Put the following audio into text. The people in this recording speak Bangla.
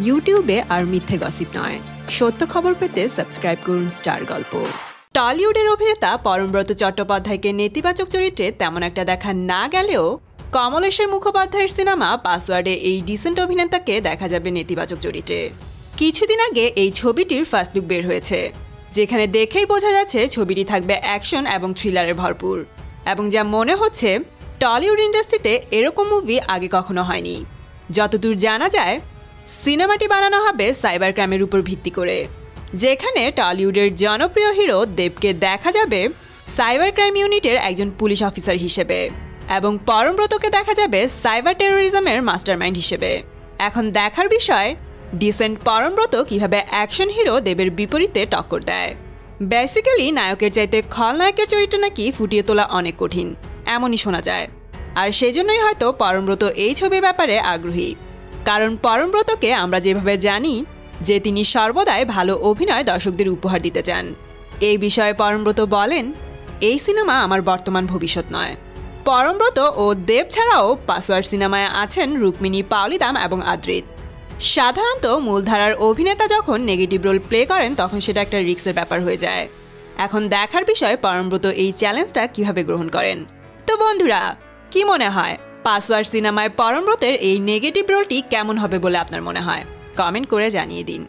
ইউটিউবে আর মিথ্যে গসিপ নয়। সত্য খবর পেতে সাবস্ক্রাইব করুন স্টার গল্প। টলিউডের অভিনেতা পরমব্রত চট্টোপাধ্যায়কে নেতিবাচক চরিত্রে তেমন একটা দেখা না গেলেও কমলেশের মুখোপাধ্যায়ের সিনেমা পাসওয়ার্ডে এই ডিসেন্ট অভিনেতাকে দেখা যাবে নেতিবাচক চরিত্রে। কিছুদিন আগে এই ছবিটির ফার্স্ট লুক বের হয়েছে, যেখানে দেখেই বোঝা যাচ্ছে ছবিটি থাকবে অ্যাকশন এবং থ্রিলারে ভরপুর। এবং যা মনে হচ্ছে, টলিউড ইন্ডাস্ট্রিতে এরকম মুভি আগে কখনো হয়নি। যতদূর জানা যায় সিনেমাটি বানানো হবে সাইবার ক্রাইমের উপর ভিত্তি করে। যেখানে টলিউডের জনপ্রিয় হিরো দেবকে দেখা যাবে সাইবার ক্রাইম ইউনিটের একজন পুলিশ অফিসার হিসেবে এবং পরমব্রতকে দেখা যাবে সাইবার টেরোরিজমের মাস্টারমাইন্ড হিসেবে। এখন দেখার বিষয়, ডিসেন্ট পরমব্রত কীভাবে অ্যাকশন হিরো দেবের বিপরীতে টক্কর দেয়। বেসিক্যালি নায়কের চাইতে খলনায়কের চরিত্র নাকি ফুটিয়ে তোলা অনেক কঠিন, এমনই শোনা যায়। আর সেজন্যই হয়তো পরমব্রত এই ছবির ব্যাপারে আগ্রহী। কারণ পরমব্রতকে আমরা যেভাবে জানি যে তিনি সর্বদাই ভালো অভিনয় দর্শকদের উপহার দিতে চান। এই বিষয়ে পরমব্রত বলেন, এই সিনেমা আমার বর্তমান ভবিষ্যৎ নয়। পরমব্রত ও দেব ছাড়াও পাসওয়ার্ড সিনেমায় আছেন রুক্মিণী, পাওলিদাম এবং আদ্রিত। সাধারণত মূলধারার অভিনেতা যখন নেগেটিভ রোল প্লে করেন, তখন সেটা একটা রিক্সের ব্যাপার হয়ে যায়। এখন দেখার বিষয় পরমব্রত এই চ্যালেঞ্জটা কীভাবে গ্রহণ করেন? তো বন্ধুরা, কি মনে হয়? পাসওয়ার্ড সিনেমায় পরমব্রতের এই নেগেটিভ রোলটি কেমন হবে বলে আপনার মনে হয়? কমেন্ট করে জানিয়ে দিন।